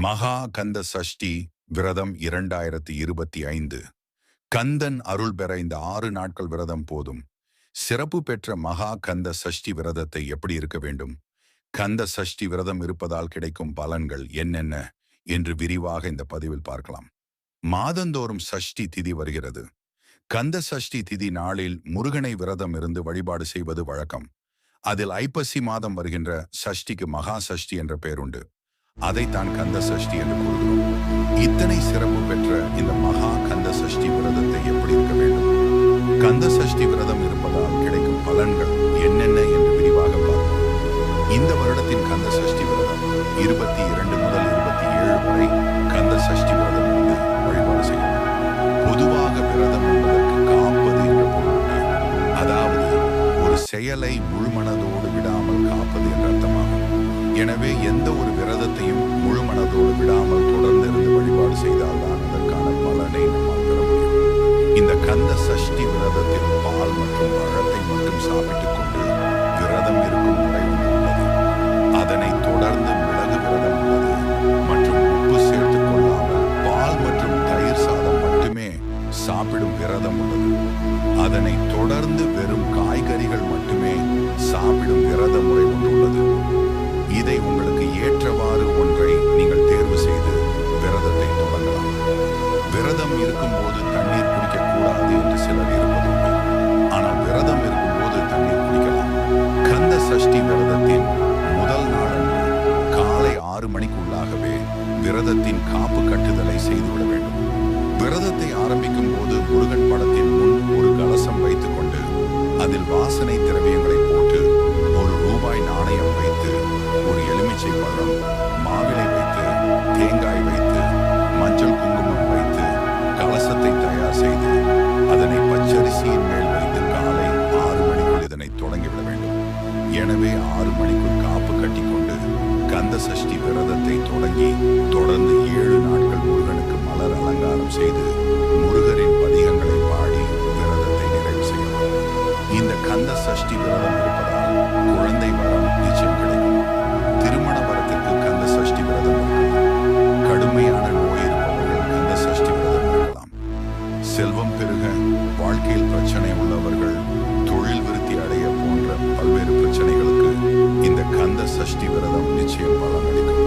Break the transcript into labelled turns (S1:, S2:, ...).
S1: மகா கந்த சஷ்டி விரதம் இரண்டாயிரத்தி இருபத்தி ஐந்து. கந்தன் அருள் பெற இந்த ஆறு நாட்கள் விரதம் போதும். சிறப்பு பெற்ற மகா கந்த சஷ்டி விரதத்தை எப்படி இருக்க வேண்டும்? கந்த சஷ்டி விரதம் இருப்பதால் கிடைக்கும் பலன்கள் என்னென்ன? என்று விரிவாக இந்த பதிவில் பார்க்கலாம். மாதந்தோறும் சஷ்டி திதி வருகிறது. கந்த சஷ்டி திதி நாளில் முருகனை விரதம் இருந்து வழிபாடு செய்வது வழக்கம். அதில் ஐப்பசி மாதம் வருகின்ற சஷ்டிக்கு மகா சஷ்டி என்ற பெயருண்டு அதைத்தான் கந்த சஷ்டி என்று கூறுகிறோம். இத்தனை சிறப்பு பெற்ற இந்த மகா கந்த சஷ்டி விரதத்தை எப்படி இருக்க வேண்டும்? கந்த சஷ்டி விரதம் இருப்பதால் கிடைக்கும் பலன்கள் என்னென்ன என்று விரிவாக பார்ப்போம். இந்த வருடத்தின் கந்த சஷ்டி விரதம் இருபத்தி இரண்டு முதல் இருபத்தி ஏழு வரை கந்த சஷ்டி விரதம் வந்து வழிபாடு செய்யும். பொதுவாக விரதம் என்பதற்கு காப்பது என்ற பொருள் அதாவது ஒரு செயலை முழுமனதோடு விடாமல் காப்பது என்ற அர்த்தமாகும். எனவே எந்த ஒரு விரதத்தையும் முழு மனதோடு விடாமல் தொடர்ந்து இருந்து வழிபாடு செய்தால்தான் அதற்கான பலனை நம்மால் பெற முடியும். இந்த கந்த சஷ்டி விரதத்தில் பால் மற்றும் பழத்தை மட்டும் சாப்பிட்டுக் கொண்டு விரதம் இருக்கும் முறை ஒன்று உள்ளது. அதனை தொடர்ந்து மிளகு விரதம் உள்ளது மற்றும் உப்பு சேர்த்துக் கொள்ளாமல் பால் மற்றும் தயிர் சாதம் மட்டுமே சாப்பிடும் விரதம் உள்ளது. அதனை தொடர்ந்து வெறும் காய்கறிகள் மட்டுமே சாப்பிடும் விரத முறை கொண்டுள்ளது விரதத்தின் காப்பு கட்டுதலை செய்துவிட வேண்டும். விரதத்தை ஆரம்பிக்கும் போது முருகன் படத்தின் முன் ஒரு கலசம் வைத்துக் கொண்டு அதில் வாசனை திரவியங்களை போட்டு ஒரு ரூபாய் நாணயம் வைத்து ஒரு எலுமிச்சை பழம் மாவிலை வைத்து தேங்காய் வைத்து மஞ்சள் குங்குமம் வைத்து கலசத்தை தயார் செய்து அதனை பச்சரிசியின் மேல் வைத்து காலை ஆறு மணிக்குள் இதனை தொடங்கிவிட வேண்டும். எனவே ஆறு மணிக்குள் காப்பு கட்டிக்கொண்டு கந்த சஷ்டி விரதத்தை தொடங்கி செய்து முருகரின் பதிகங்களை பாடி விரதத்தை நிறைவு செய்யலாம். இந்த கந்த சஷ்டி விரதம் இருப்பதால் குழந்தை வரம் நிச்சயம் கிடைக்கும். திருமண வரத்திற்கு கந்த சஷ்டி விரதம் கடுமையான நோய் இருப்பவர்கள் கந்த சஷ்டி விரதம் இருக்கலாம். செல்வம் பெருக வாழ்க்கையில் பிரச்சனை உள்ளவர்கள் தொழில் விருத்தி அடைய போன்ற பல்வேறு பிரச்சனைகளுக்கு இந்த கந்த சஷ்டி விரதம் நிச்சயம் பலனளிக்கும்.